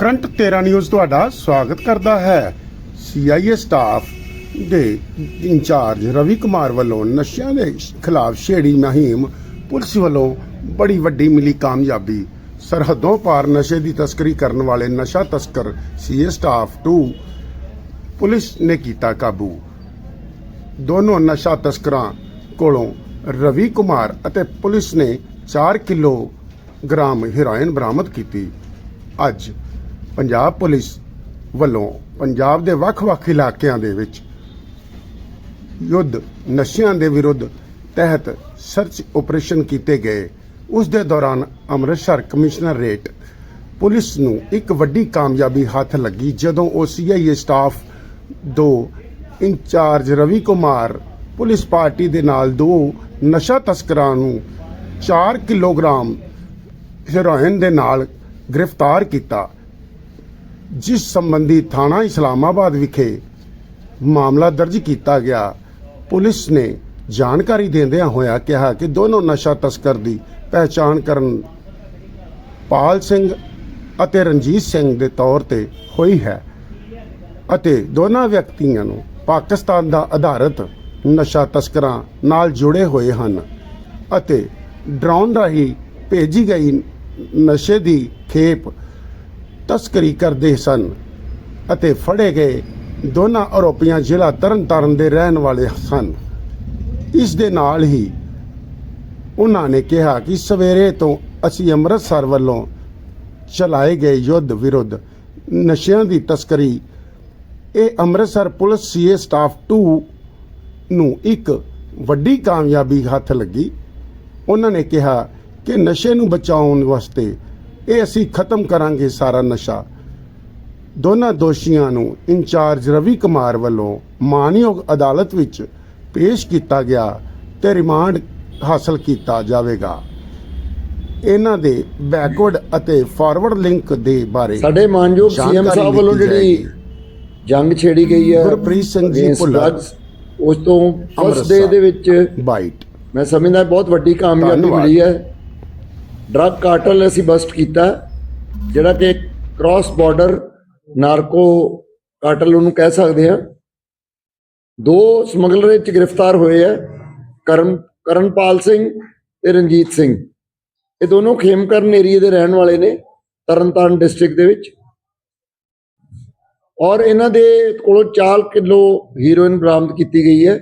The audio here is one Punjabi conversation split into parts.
ਕਰੰਟ 13 ਨਿਊਜ਼ ਤੁਹਾਡਾ ਸਵਾਗਤ ਕਰਦਾ ਹੈ। ਸੀਆਈਏ ਸਟਾਫ ਦੇ ਇੰਚਾਰਜ ਰਵੀ ਕੁਮਾਰ ਵੱਲੋਂ ਨਸ਼ਿਆਂ ਦੇ ਖਿਲਾਫ ਛੇੜੀ ਮੁਹਿੰਮ। ਪੁਲਿਸ ਵੱਲੋਂ ਬੜੀ ਵੱਡੀ ਮਿਲੀ ਕਾਮਯਾਬੀ। ਸਰਹੱਦੋਂ ਪਾਰ ਨਸ਼ੇ ਦੀ ਤਸਕਰੀ ਕਰਨ ਵਾਲੇ ਨਸ਼ਾ ਤਸਕਰ ਸੀਏ ਸਟਾਫ 2 ਪੁਲਿਸ ਨੇ ਕੀਤਾ ਕਾਬੂ। ਦੋਨੋਂ ਨਸ਼ਾ ਤਸਕਰਾਂ ਕੋਲੋਂ ਰਵੀ ਕੁਮਾਰ ਅਤੇ ਪੁਲਿਸ ਨੇ 4 ਕਿਲੋ ਗ੍ਰਾਮ ਹੈਰੋਇਨ ਬਰਾਮਦ ਕੀਤੀ। ਅੱਜ ਪੰਜਾਬ ਪੁਲਿਸ ਵੱਲੋਂ ਪੰਜਾਬ ਦੇ ਵੱਖ-ਵੱਖ ਇਲਾਕਿਆਂ ਦੇ ਵਿੱਚ ਯੁੱਧ ਨਸ਼ਿਆਂ ਦੇ ਵਿਰੁੱਧ ਤਹਿਤ ਸਰਚ ਆਪਰੇਸ਼ਨ ਕੀਤੇ ਗਏ। ਉਸ ਦੇ ਦੌਰਾਨ ਅੰਮ੍ਰਿਤਸਰ ਕਮਿਸ਼ਨਰੇਟ ਪੁਲਿਸ ਨੂੰ ਇੱਕ ਵੱਡੀ ਕਾਮਯਾਬੀ ਹੱਥ ਲੱਗੀ, ਜਦੋਂ ਉਹ ਸੀਆਈਏ ਸਟਾਫ ਦੋ incharge Ravi Kumar, police party ਦੇ ਨਾਲ ਦੋ ਨਸ਼ਾ ਤਸਕਰਾਂ ਨੂੰ 4 ਕਿਲੋਗ੍ਰਾਮ ਹੈਰੋਇਨ ਦੇ ਨਾਲ ਗ੍ਰਿਫਤਾਰ ਕੀਤਾ। ਜਿਸ ਸੰਬੰਧੀ ਥਾਣਾ ਇਸਲਾਮਾਬਾਦ ਵਿਖੇ ਮਾਮਲਾ ਦਰਜ ਕੀਤਾ ਗਿਆ, ਪੁਲਿਸ ਨੇ ਜਾਣਕਾਰੀ ਦਿੰਦਿਆਂ ਹੋਇਆ ਕਿਹਾ ਕਿ ਦੋਨੋਂ ਨਸ਼ਾ ਤਸਕਰ ਦੀ ਪਹਿਚਾਣ ਕਰਨ ਪਾਲ ਸਿੰਘ ਅਤੇ ਰਣਜੀਤ ਸਿੰਘ ਦੇ ਤੌਰ ਤੇ ਹੋਈ ਹੈ ਅਤੇ ਦੋਨਾਂ ਵਿਅਕਤੀਆਂ ਨੂੰ ਪਾਕਿਸਤਾਨ ਦਾ ਆਧਾਰਿਤ ਨਸ਼ਾ ਤਸਕਰਾਂ ਨਾਲ ਜੁੜੇ ਹੋਏ ਹਨ ਅਤੇ ਡਰਾਉਣ ਰਾਹੀਂ ਭੇਜੀ ਗਈ ਨਸ਼ੇ ਦੀ ਖੇਪ ਤਸਕਰੀ ਕਰਦੇ ਸਨ ਅਤੇ ਫੜੇ ਗਏ ਦੋਨਾਂ ਆਰੋਪੀਆਂ ਜ਼ਿਲ੍ਹਾ ਤਰਨਤਾਰਨ ਦੇ ਰਹਿਣ ਵਾਲੇ ਸਨ। ਇਸ ਦੇ ਨਾਲ ਹੀ ਉਹਨਾਂ ਨੇ ਕਿਹਾ ਕਿ ਸਵੇਰੇ ਤੋਂ ਅਸੀਂ ਅੰਮ੍ਰਿਤਸਰ ਵੱਲੋਂ ਚਲਾਏ ਗਏ ਯੁੱਧ ਵਿਰੁੱਧ ਨਸ਼ਿਆਂ ਦੀ ਤਸਕਰੀ, ਇਹ ਅੰਮ੍ਰਿਤਸਰ ਪੁਲਿਸ ਸੀਏ ਸਟਾਫ 2 ਨੂੰ ਇੱਕ ਵੱਡੀ ਕਾਮਯਾਬੀ ਹੱਥ ਲੱਗੀ। ਉਹਨਾਂ ਨੇ ਕਿਹਾ ਕਿ ਨਸ਼ੇ ਨੂੰ ਬਚਾਉਣ ਵਾਸਤੇ ਇਹ ਅਸੀਂ ਖਤਮ ਕਰਾਂਗੇ ਸਾਰਾ ਨਸ਼ਾ ਦੋਨਾਂ ਦੋਸ਼ੀਆਂ ਨੂੰ ਇੰਚਾਰਜ ਰਵੀ ਕੁਮਾਰ ਵੱਲੋਂ ਮਾਨਯੋਗ ਅਦਾਲਤ ਵਿੱਚ ਪੇਸ਼ ਕੀਤਾ ਗਿਆ ਤੇ ਰਿਮਾਂਡ ਹਾਸਲ ਕੀਤਾ ਜਾਵੇਗਾ ਇਹਨਾਂ ਦੇ ਬੈਕਵਰਡ ਅਤੇ ਫਾਰਵਰਡ ਲਿੰਕ ਦੇ ਬਾਰੇ ਸਾਡੇ ਮਾਨਯੋਗ ਸੀਐਮ ਸਾਹਿਬ ਵੱਲੋਂ ਜਿਹੜੀ। ਜੰਗ ਛੇੜੀ ਗਈ ਹੈ ਗੁਰਪ੍ਰੀਤ ਸਿੰਘ ਜੀ ਭੁੱਲਰ, ਉਸ ਤੋਂ ਫਸਟ। ਡੇ ਦੇ ਵਿੱਚ ਬਾਈਟ ਮੈਂ ਸਮਝਦਾ ਬਹੁਤ ਵੱਡੀ ਕਾਮਯਾਬੀ। ਮਿਲੀ ਹੈ ਡਰੱਗ ਕਾਰਟਲ ਅਸੀਂ ਬਸਟ ਕੀਤਾ, ਜਿਹੜਾ ਕਿ ਕ੍ਰਾਸ ਬਾਰਡਰ ਨਾਰਕੋ ਕਾਰਟਲ ਉਹਨੂੰ ਕਹਿ ਸਕਦੇ ਹਾਂ। ਦੋ ਸਮਗਲਰ ਵਿੱਚ ਗ੍ਰਿਫਤਾਰ ਹੋਏ ਹੈ ਕਰਨ, ਕਰਨਪਾਲ ਸਿੰਘ ਤੇ ਰਣਜੀਤ ਸਿੰਘ। ਇਹ ਦੋਨੋਂ ਖੇਮਕਰਨ ਏਰੀਏ ਦੇ ਰਹਿਣ ਵਾਲੇ ਨੇ, ਤਰਨਤਾਰਨ ਡਿਸਟ੍ਰਿਕਟ ਦੇ ਵਿੱਚ। ਔਰ ਇਹਨਾਂ ਦੇ ਕੋਲੋਂ 4 ਕਿਲੋ ਹੀਰੋਇਨ ਬਰਾਮਦ ਕੀਤੀ ਗਈ ਹੈ।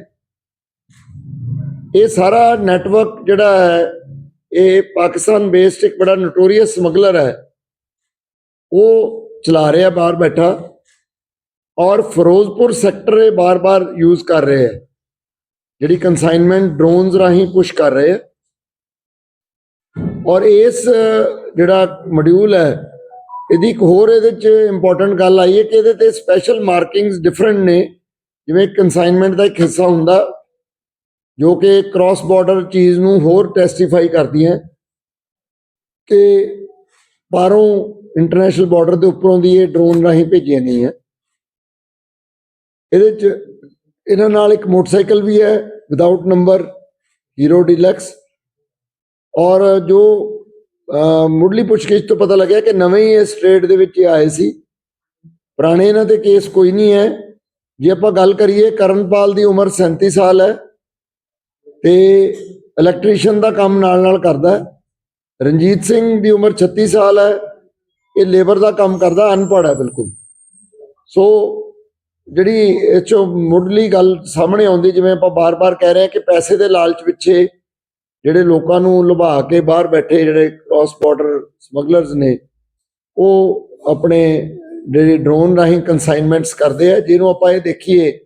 ਇਹ ਸਾਰਾ ਨੈਟਵਰਕ ਜਿਹੜਾ ਹੈ ਇਹ ਪਾਕਿਸਤਾਨ ਬੇਸਡ ਇੱਕ ਬੜਾ ਨੋਟੋਰੀਅਸ ਸਮਗਲਰ ਹੈ। ਉਹ ਚਲਾ ਰਿਹਾ ਬਾਹਰ ਬੈਠਾ ਔਰ ਫਿਰੋਜ਼ਪੁਰ ਸੈਕਟਰ ਇਹ ਬਾਰ-ਬਾਰ ਯੂਜ਼ ਕਰ ਰਹੇ ਹੈ। ਜਿਹੜੀ ਕਨਸਾਈਨਮੈਂਟ ਡਰੋਨਸ ਰਾਹੀਂ ਪੁਸ਼ ਕਰ ਰਹੇ ਹੈ। ਔਰ ਇਸ ਜਿਹੜਾ ਮੋਡਿਊਲ ਹੈ, ਇਹਦੀ ਇੱਕ ਹੋਰ ਇਹਦੇ ਚ ਇੰਪੋਰਟੈਂਟ ਗੱਲ ਆਈ ਹੈ ਕਿ ਇਹਦੇ ਤੇ ਸਪੈਸ਼ਲ ਮਾਰਕਿੰਗਸ ਡਿਫਰੈਂਟ ਨੇ। ਜਿਵੇਂ ਕਨਸਾਈਨਮੈਂਟ ਦਾ ਇੱਕ ਹਿੱਸਾ ਹੁੰਦਾ ਜੋ ਕਿ ਕ੍ਰਾਸ ਬਾਰਡਰ ਚੀਜ਼ ਨੂੰ ਹੋਰ ਟੈਸਟੀਫਾਈ ਕਰਦੀ ਹੈ ਕਿ ਬਾਹਰੋਂ ਇੰਟਰਨੈਸ਼ਨਲ ਬਾਰਡਰ ਦੇ ਉੱਪਰੋਂ ਦੀ ਇਹ ਡਰੋਨ ਰਾਹੀਂ ਭੇਜੀਆਂ ਗਈਆਂ। ਇਹਦੇ ਚ ਇਹਨਾਂ ਨਾਲ ਇੱਕ ਮੋਟਰਸਾਈਕਲ ਵੀ ਹੈ ਵਿਦਆਊਟ ਨੰਬਰ ਹੀਰੋ ਡੀਲਕਸ ਔਰ ਜੋ ਮੁੱਢਲੀ ਪੁੱਛਗਿੱਛ ਤੋਂ ਪਤਾ ਲੱਗਿਆ ਕਿ ਨਵੇਂ ਹੀ ਇਸ ਸਟੇਟ ਦੇ ਵਿੱਚ ਇਹ ਆਏ ਸੀ। ਪੁਰਾਣੇ ਇਹਨਾਂ ਤੇ ਕੇਸ ਕੋਈ ਨਹੀਂ ਹੈ। ਜੇ ਆਪਾਂ ਗੱਲ ਕਰੀਏ, ਕਰਨਪਾਲ ਦੀ ਉਮਰ 37 ਸਾਲ ਹੈ। ਤੇ ਇਲੈਕਟ੍ਰੀਸ਼ੀਅਨ ਦਾ ਕੰਮ ਨਾਲ ਨਾਲ ਕਰਦਾ ਹੈ। ਰਣਜੀਤ ਸਿੰਘ ਦੀ ਉਮਰ 36 ਸਾਲ ਹੈ। ਇਹ ਲੇਬਰ ਦਾ ਕੰਮ ਕਰਦਾ, ਅਨਪੜ੍ਹ ਹੈ ਬਿਲਕੁਲ। ਸੋ ਜਿਹੜੀ ਇਹ ਚੋਂ ਮੁੱਢਲੀ ਗੱਲ ਸਾਹਮਣੇ ਆਉਂਦੀ, ਜਿਵੇਂ ਆਪਾਂ ਬਾਰ-ਬਾਰ ਕਹਿ ਰਹੇ ਹਾਂ ਕਿ ਪੈਸੇ ਦੇ ਲਾਲਚ ਪਿੱਛੇ ਜਿਹੜੇ ਲੋਕਾਂ ਨੂੰ ਲੁਭਾ ਕੇ ਬਾਹਰ ਬੈਠੇ ਜਿਹੜੇ ਕ੍ਰਾਸ ਬਾਰਡਰ ਸਮਗਲਰਸ ਨੇ, ਉਹ ਆਪਣੇ ਜਿਹੜੇ ਡਰੋਨ ਰਾਹੀਂ ਕਨਸਾਈਨਮੈਂਟਸ ਕਰਦੇ ਆ, ਜਿਹਨੂੰ ਆਪਾਂ ਇਹ ਦੇਖੀਏ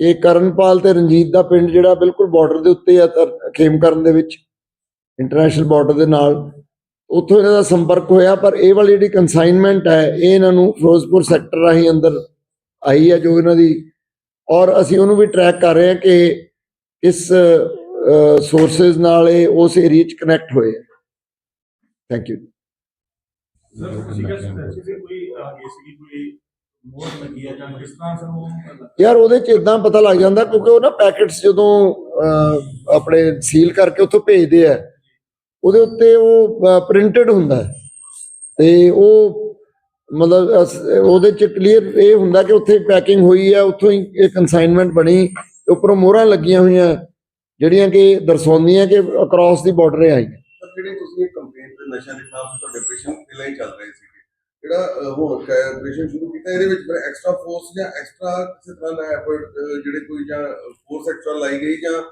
ਕਿ ਕਰਨਪਾਲ ਤੇ ਰਣਜੀਤ ਦਾ ਪਿੰਡ ਜਿਹੜਾ ਬਿਲਕੁਲ ਬਾਰਡਰ ਦੇ ਉੱਤੇ ਆ ਤਰ- ਖੇਮਕਰਨ ਦੇ ਵਿੱਚ ਇੰਟਰਨੈਸ਼ਨਲ ਬਾਰਡਰ ਦੇ ਨਾਲ। ਉੱਥੋਂ ਇਹਨਾਂ ਦਾ ਸੰਪਰਕ ਹੋਇਆ, ਪਰ ਇਹ ਵਾਲੀ ਜਿਹੜੀ ਕਨਸਾਈਨਮੈਂਟ ਹੈ, ਇਹ ਇਹਨਾਂ ਨੂੰ ਫਿਰੋਜ਼ਪੁਰ ਸੈਕਟਰ ਰਾਹੀਂ ਅੰਦਰ ਆਈ ਹੈ, ਜੋ ਇਹਨਾਂ ਦੀ ਔਰ ਅਸੀਂ ਉਹਨੂੰ ਵੀ ਟਰੈਕ ਕਰ ਰਹੇ ਹਾਂ ਕਿ ਇਸ ਸੋਰਸਸ ਨਾਲ ਇਹ ਉਸ ਏਰੀਆ 'ਚ ਕਨੈਕਟ ਹੋਏ ਥੈਂਕ ਯੂ ਸਰ ਕੋਈ ਕੋਈ ਮੋਹਰ ਲੱਗੀ ਆ ਜਾਂ ਕਿਸ ਤਰ੍ਹਾਂ ਸਰ ਉਹ ਯਾਰ ਉਹਦੇ 'ਚ ਇਦਾਂ ਪਤਾ ਲੱਗ ਜਾਂਦਾ ਕਿਉਂਕਿ ਉਹ ਨਾ ਪੈਕੇਟਸ ਜਦੋਂ ਆਪਣੇ ਸੀਲ ਕਰਕੇ ਉੱਥੋਂ ਭੇਜਦੇ ਆ ਉਹਦੇ ਉੱਤੇ ਉਹ ਪ੍ਰਿੰਟਡ ਹੁੰਦਾ ਹੈ। ਤੇ ਉਹ ਮਤਲਬ ਉਹਦੇ ਚ ਕਲੀਅਰ ਇਹ ਹੁੰਦਾ ਕਿ ਉੱਥੇ ਪੈਕਿੰਗ ਹੋਈ ਹੈ ਉੱਥੋਂ ਹੀ ਇਹ ਕਨਸਾਈਨਮੈਂਟ ਬਣੀ ਉੱਪਰੋਂ ਮੋਹਰਾਂ ਲੱਗੀਆਂ ਹੋਈਆਂ ਜਿਹੜੀਆਂ ਕਿ ਦਰਸਾਉਂਦੀਆਂ ਕਿ ਅਕ੍ਰੋਸ ਦੀ ਬਾਰਡਰ ਆਈ ਸਰ ਜਿਹੜੀ ਤੁਸੀਂ ਇਹ ਕੰਪੇਨ ਤੇ ਨਸ਼ਿਆਂ ਦੇ ਖਿਲਾਫ ਤੁਹਾਡੇ ਆਪਰੇਸ਼ਨ ਪਹਿਲਾਂ ਹੀ ਚੱਲ ਰਹੇ ਸੀਗੇ ਜਿਹੜਾ ਹੁਣ ਆਪਰੇਸ਼ਨ ਸ਼ੁਰੂ ਕੀਤਾ ਇਹਦੇ ਵਿੱਚ ਫਿਰ ਐਕਸਟਰਾ ਫੋਰਸ ਜਾਂ ਐਕਸਟਰਾ ਕਿਸੇ ਤਰ੍ਹਾਂ ਦਾ ਐਫਰਟ ਜਿਹੜੇ ਕੋਈ ਜਾਂ ਫੋਰਸ ਐਕਸਟਰਾ ਲਾਈ ਗਈ ਜਾਂ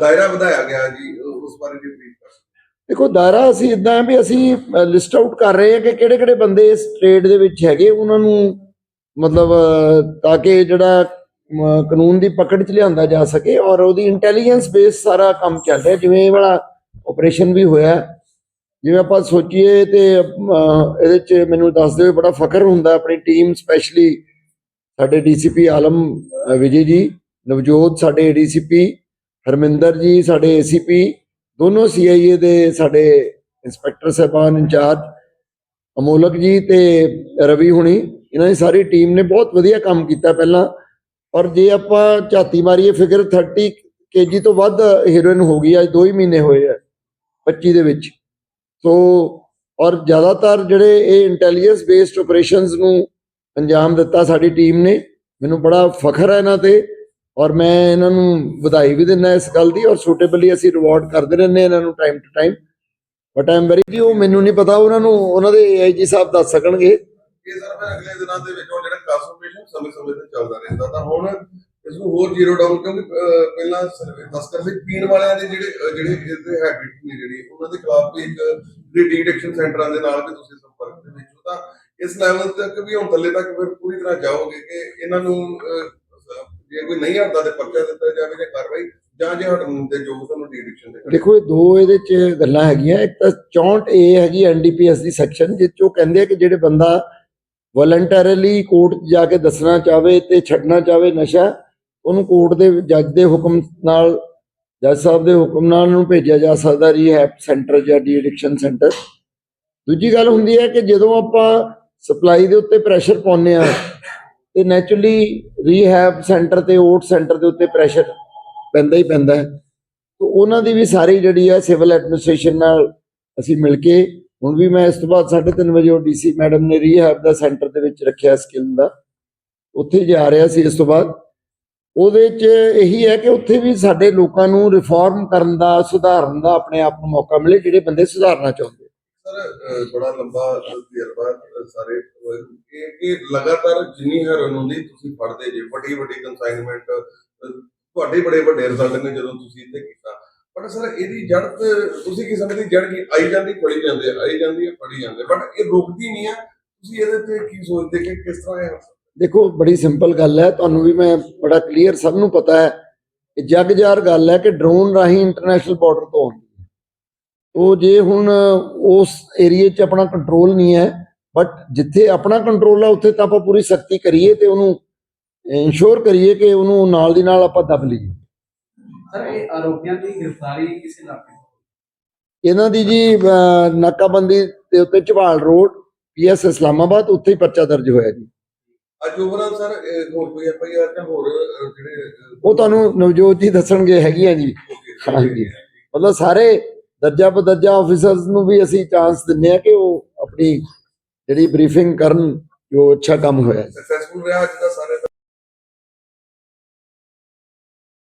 ਦਾਇਰਾ ਵਧਾਇਆ ਗਿਆ ਜੀ ਉਸ ਬਾਰੇ ਜੀ ਬਰੀਫ ਕਰ ਦੇਖੋ ਦਾਇਰਾ ਅਸੀਂ ਇਦਾਂ ਵੀ ਅਸੀਂ ਲਿਸਟ ਆਊਟ ਕਰ ਰਹੇ ਹਾਂ ਕਿ ਕਿਹੜੇ ਕਿਹੜੇ ਬੰਦੇ ਇਸ ਟ੍ਰੇਡ ਦੇ ਵਿੱਚ ਹੈਗੇ ਉਹਨਾਂ ਨੂੰ ਮਤਲਬ ਅਹ, ਤਾਂ ਕਿ ਜਿਹੜਾ ਕਾਨੂੰਨ ਦੀ ਪਕੜ 'ਚ ਲਿਆਂਦਾ ਜਾ ਸਕੇ ਔਰ ਉਹਦੀ ਇੰਟੈਲੀਜੈਂਸ ਬੇਸ ਸਾਰਾ ਕੰਮ ਚੱਲ ਰਿਹਾ ਜਿਵੇਂ ਇਹ ਵਾਲਾ ਆਪਰੇਸ਼ਨ ਵੀ ਹੋਇਆ। ਜਿਵੇਂ ਆਪਾਂ ਸੋਚੀਏ ਤੇ ਇਹਦੇ 'ਚ ਮੈਨੂੰ ਦੱਸਦੇ ਹੋਏ ਬੜਾ ਫਖਰ ਹੁੰਦਾ ਆਪਣੀ ਟੀਮ ਸਪੈਸ਼ਲੀ ਸਾਡੇ ਡੀਸੀਪੀ ਆਲਮ ਵਿਜੇ ਜੀ, ਨਵਜੋਤ ਸਾਡੇ ਏਡੀਸੀਪੀ ਹਰਮਿੰਦਰ ਜੀ ਸਾਡੇ ਏਸੀਪੀ ਦੋਨੋਂ ਸੀਆਈਏ ਦੇ ਸਾਡੇ ਇੰਸਪੈਕਟਰ ਸਾਹਿਬਾਨ ਇੰਚਾਰਜ, ਅਮੋਲਕ ਜੀ ਤੇ ਰਵੀ ਹੁਣੀ, ਇਹਨਾਂ ਦੀ ਸਾਰੀ ਟੀਮ ਨੇ ਬਹੁਤ ਵਧੀਆ ਕੰਮ ਕੀਤਾ ਪਹਿਲਾਂ। ਔਰ ਜੇ ਆਪਾਂ ਝਾਤੀ ਮਾਰੀਏ ਫਿਗਰ 30 ਕੇਜੀ ਤੋਂ ਵੱਧ ਹੀਰੋਇਨ ਹੋ ਗਈ, ਅੱਜ 2 ਹੀ ਮਹੀਨੇ ਹੋਏ ਆ 25 ਦੇ ਵਿੱਚ। ਸੋ, ਔਰ ਜ਼ਿਆਦਾਤਰ ਜਿਹੜੇ ਇਹ ਇੰਟੈਲੀਜੈਂਸ ਬੇਸਡ ਆਪਰੇਸ਼ਨਸ ਨੂੰ ਅੰਜਾਮ ਦਿੱਤਾ ਸਾਡੀ ਟੀਮ ਨੇ, ਮੈਨੂੰ ਬੜਾ ਫਖਰ ਹੈ ਇਹਨਾਂ ਤੇ, ਔਰ ਮੈਂ ਇਹਨਾਂ ਨੂੰ ਵਧਾਈ ਵੀ ਦਿੰਦਾ ਇਸ ਗੱਲ ਦੀ, ਔਰ ਸੂਟੇਬਲੀ ਅਸੀਂ ਰਿਵਾਰਡ ਕਰਦੇ ਰਹਿੰਦੇ ਹਾਂ ਇਹਨਾਂ ਨੂੰ time to time but I'm very ਜੀ ਉਹ ਮੈਨੂੰ ਨਹੀਂ ਪਤਾ, ਉਹਨਾਂ ਨੂੰ, ਉਹਨਾਂ ਦੇ ਏਆਈਜੀ ਸਾਹਿਬ ਦੱਸ ਸਕਣਗੇ। ਇਹ ਸਰ ਫਿਰ ਅਗਲੇ ਦਿਨਾਂ ਦੇ ਵਿੱਚ ਉਹ ਜਿਹੜਾ ਕਾਸੋਪਰੇਸ਼ਨ ਸਮੇਂ ਸਮੇਂ ਤੇ ਚੱਲਦਾ ਰਹਿੰਦਾ, ਤਾਂ ਹੁਣ ਇਸ ਨੂੰ ਹੋਰ ਜ਼ੀਰੋ ਡਾਊਨ ਕਿਉਂਕਿ ਪਹਿਲਾਂ ਤਸਕਰ ਸੀ ਪੀਣ ਵਾਲਿਆਂ ਦੇ ਜਿਹੜੇ ਜਿਹੜੇ ਇਹਦੇ ਹੈਬਿਟ ਨੇ ਜਿਹੜੀ, ਉਹਨਾਂ ਦੇ ਖਿਲਾਫ ਵੀ ਇੱਕ ਡਿਟੈਕਸ਼ਨ ਸੈਂਟਰਾਂ ਦੇ ਨਾਲ ਵੀ ਤੁਸੀਂ ਸੰਪਰਕ ਦੇ ਵਿੱਚ ਹੋ। ਤਾਂ ਇਸ ਲੈਵਲ ਤੱਕ ਵੀ ਹੁਣ ਥੱਲੇ ਤੱਕ ਫਿਰ ਪੂਰੀ ਤਰ੍ਹਾਂ ਜਾਓਗੇ ਕਿ ਇਹਨਾਂ ਨੂੰ ਜੇ ਕੋਈ ਨਹੀਂ ਹਟਦਾ ਤੇ ਪਰਚਾ ਦਿੱਤਾ ਜਾਵੇ ਜਾਂ ਕਾਰਵਾਈ, ਜਾਂ ਜੇ ਹਟਣ ਦੇ ਜੋ ਤੁਹਾਨੂੰ ਡਿਟੈਕਸ਼ਨ ਦੇ ਦੇਖੋ, ਇਹ ਦੋ ਇਹਦੇ ਚ ਗੱਲਾਂ ਹੈਗੀਆਂ। ਇੱਕ ਤਾਂ 64 ਏ ਹੈਗੀ ਐਨਡੀਪੀਐਸ ਦੀ ਸੈਕਸ਼ਨ ਜਿਸ 'ਚ ਕਹਿੰਦੇ ਆ ਕਿ ਜਿਹੜੇ ਬੰਦਾ ਵਲੰਟਰਲੀ ਕੋਰਟ ਜਾ ਕੇ ਦੱਸਣਾ ਚਾਹਵੇ ਤੇ ਛੱਡਣਾ ਚਾਹਵੇ ਨਸ਼ਾ ਉਹਨੂੰ ਕੋਰਟ ਦੇ ਜੱਜ ਦੇ ਹੁਕਮ ਨਾਲ, ਜੱਜ ਸਾਹਿਬ ਦੇ ਹੁਕਮ ਨਾਲ ਉਹਨੂੰ ਭੇਜਿਆ ਜਾ ਸਕਦਾ ਰੀਹੈਬ ਸੈਂਟਰ ਜਾਂ ਡੀ ਐਡਿਕਸ਼ਨ ਸੈਂਟਰ। ਦੂਜੀ ਗੱਲ ਹੁੰਦੀ ਹੈ ਕਿ ਜਦੋਂ ਆਪਾਂ ਸਪਲਾਈ ਦੇ ਉੱਤੇ ਪ੍ਰੈਸ਼ਰ ਪਾਉਂਦੇ ਆ ਤੇ ਨੈਚੁਰਲੀ ਰੀਹੈਬ ਸੈਂਟਰ ਤੇ ਓਟ ਸੈਂਟਰ ਦੇ ਉੱਤੇ ਪ੍ਰੈਸ਼ਰ ਪੈਂਦਾ ਹੀ ਪੈਂਦਾ ਹੈ। ਤੋ ਉਹਨਾਂ ਦੀ ਵੀ ਸਾਰੀ ਜਿਹੜੀ ਹੈ ਸਿਵਲ ਐਡਮਿਨਿਸਟ੍ਰੇਸ਼ਨ ਨਾਲ ਅਸੀਂ ਮਿਲ ਕੇ, ਹੁਣ ਵੀ ਮੈਂ ਇਸ ਤੋਂ ਬਾਅਦ 3:30 ਵਜੇ ਉਹ ਡੀਸੀ ਮੈਡਮ ਨੇ ਰੀਹੈਬ ਦਾ ਸੈਂਟਰ ਦੇ ਵਿੱਚ ਰੱਖਿਆ ਸਕਿੱਲ ਦਾ। ਉੱਥੇ ਜਾ ਰਿਹਾ ਸੀ ਇਸ ਤੋਂ ਬਾਅਦ। ਉਹਦੇ 'ਚ ਇਹੀ ਹੈ ਕਿ ਉੱਥੇ ਵੀ ਸਾਡੇ ਲੋਕਾਂ ਨੂੰ ਰਿਫਾਰਮ ਕਰਨ ਦਾ, ਸੁਧਾਰਨ ਦਾ ਆਪਣੇ ਆਪ ਨੂੰ ਮੌਕਾ ਮਿਲੇ, ਜਿਹੜੇ ਬੰਦੇ ਸੁਧਾਰਨਾ ਚਾਹੁੰਦੇ। ਸਰ ਬੜਾ ਲੰਬਾ ਤਜਰਬਾ ਸਾਰੇ ਇਹ ਕਿ ਲਗਾਤਾਰ ਜਿੰਨੀ ਹੈਰੋਇਨ ਹੁੰਦੀ ਤੁਸੀਂ ਫੜਦੇ ਜੇ, ਵੱਡੀ ਵੱਡੀ ਕੰਸਾਈਨਮੈਂਟ ਤੁਹਾਡੇ ਬੜੇ ਵੱਡੇ ਰਿਜ਼ਲਟ ਨੇ ਜਦੋਂ ਤੁਸੀਂ ਇੱਥੇ ਕੀਤਾ। ਬਟ ਸਰ, ਇਹਦੀ ਜੜ ਤੁਸੀਂ ਕੀ ਸਮਝਦੇ ਜੜ ਕੀ, ਆਈ ਜਾਂਦੀ ਫੜੀ ਜਾਂਦੇ, ਆਈ ਜਾਂਦੀ ਹੈ ਫੜੀ ਜਾਂਦੇ। ਬਟ ਇਹ ਰੁਕਦੀ ਨਹੀਂ ਹੈ। ਤੁਸੀਂ ਇਹਦੇ ਤੇ ਕੀ ਸੋਚਦੇ ਕਿ ਕਿਸ ਤਰ੍ਹਾਂ ਇਹ ਦੇਖੋ ਬੜੀ ਸਿੰਪਲ ਗੱਲ ਹੈ। ਤੁਹਾਨੂੰ ਵੀ ਮੈਂ ਬੜਾ ਕਲੀਅਰ ਸਭ ਨੂੰ ਪਤਾ ਹੈ ਕਿ ਜਗ ਜਾਰ ਗੱਲ ਹੈ ਕਿ ਡਰੋਨ ਰਾਹੀਂ ਇੰਟਰਨੈਸ਼ਨਲ ਬਾਰਡਰ ਤੋਂ ਆਉਂਦੀ ਹੈ। ਉਹ ਜੇ ਹੁਣ ਉਸ ਏਰੀਏ 'ਚ ਆਪਣਾ ਕੰਟਰੋਲ ਨਹੀਂ ਹੈ ਬਟ ਜਿੱਥੇ ਆਪਣਾ ਕੰਟਰੋਲ ਹੈ ਉੱਥੇ ਤਾਂ ਆਪਾਂ ਪੂਰੀ ਸਖਤੀ ਕਰੀਏ ਤੇ ਉਹਨੂੰ ਇਨਸ਼ੋਰ ਕਰੀਏ ਕਿ ਉਹਨੂੰ ਨਾਲ ਦੀ ਨਾਲ ਆਪਾਂ ਦਬ ਲਈਏ। ਸਰ ਇਹ ਆਰੋਪੀਆਂ ਦੀ ਗ੍ਰਿਫਤਾਰੀ ਕਿਸੇ ਇਲਾਕੇ ਇਹਨਾਂ ਦੀ ਜੀ ਨਾਕਾਬੰਦੀ ਦੇ ਉੱਤੇ ਝਵਾਲ ਰੋਡ ਪੀਐਸ ਇਸਲਾਮਾਬਾਦ ਉੱਥੇ ਹੀ ਪਰਚਾ ਦਰਜ ਹੋਇਆ ਜੀ। ਅੱਜ ਓਵਰਆਲ ਸਰ ਹੋਰ ਕੋਈ ਐਫ ਆਈ ਆਰ ਜਾਂ ਹੋਰ ਜਿਹੜੇ ਉਹ ਤੁਹਾਨੂੰ ਨਵਜੋਤ ਜੀ ਦੱਸਣਗੇ ਹੈਗੀਆਂ ਜੀ। ਹਾਂਜੀ। ਮਤਲਬ ਸਾਰੇ ਦਰਜਾ ਬਦਰਜਾ ਆਫੀਸਰਸ ਨੂੰ ਵੀ ਅਸੀਂ ਚਾਂਸ ਦਿੰਨੇ ਆ ਕਿ ਉਹ ਆਪਣੀ ਜਿਹੜੀ ਬਰੀਫਿੰਗ ਕਰਨ ਜੋ ਅੱਛਾ ਕੰਮ ਹੋਇਆ। ਸਕਸੈਸਫੁਲ ਰਿਹਾ ਅੱਜ ਦਾ ਸਾਰੇ